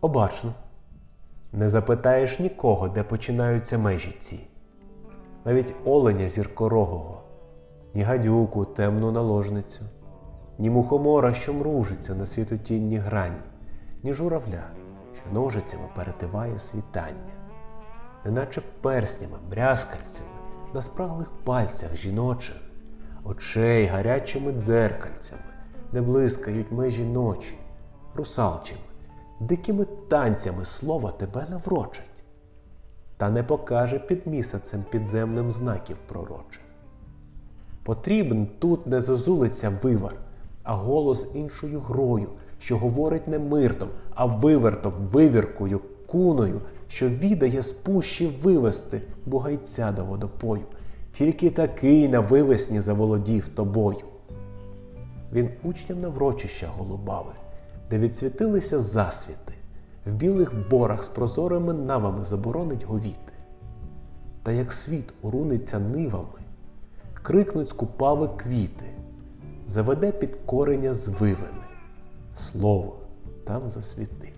Обачно. Не запитаєш нікого, де починаються межі ці. Навіть оленя зіркорогого, ні гадюку, темну наложницю, ні мухомора, що мружиться на світотінні грані, ні журавля, що ножицями перетиває світання, неначе перснями, брязкальцями на спраглих пальцях жіночих, очей гарячими дзеркальцями, де блискають межі ночі, русалчими, дикими танцями слова тебе наврочать, та не покаже під місяцем підземним знаків пророчих. Потрібен тут не зозулиця вивар, а голос іншою грою, що говорить не миртом, а вивертом, вивіркою, куною, що відає з пущі вивести бугайця до водопою. Тільки такий на вивесні заволодів тобою. Він учням наврочища голубави, де відсвітилися засвіти, в білих борах з прозорими навами заборонить говіти. Та як світ уруниться нивами, крикнуть скупави квіти, заведе під кореня звивини, слово там засвітить.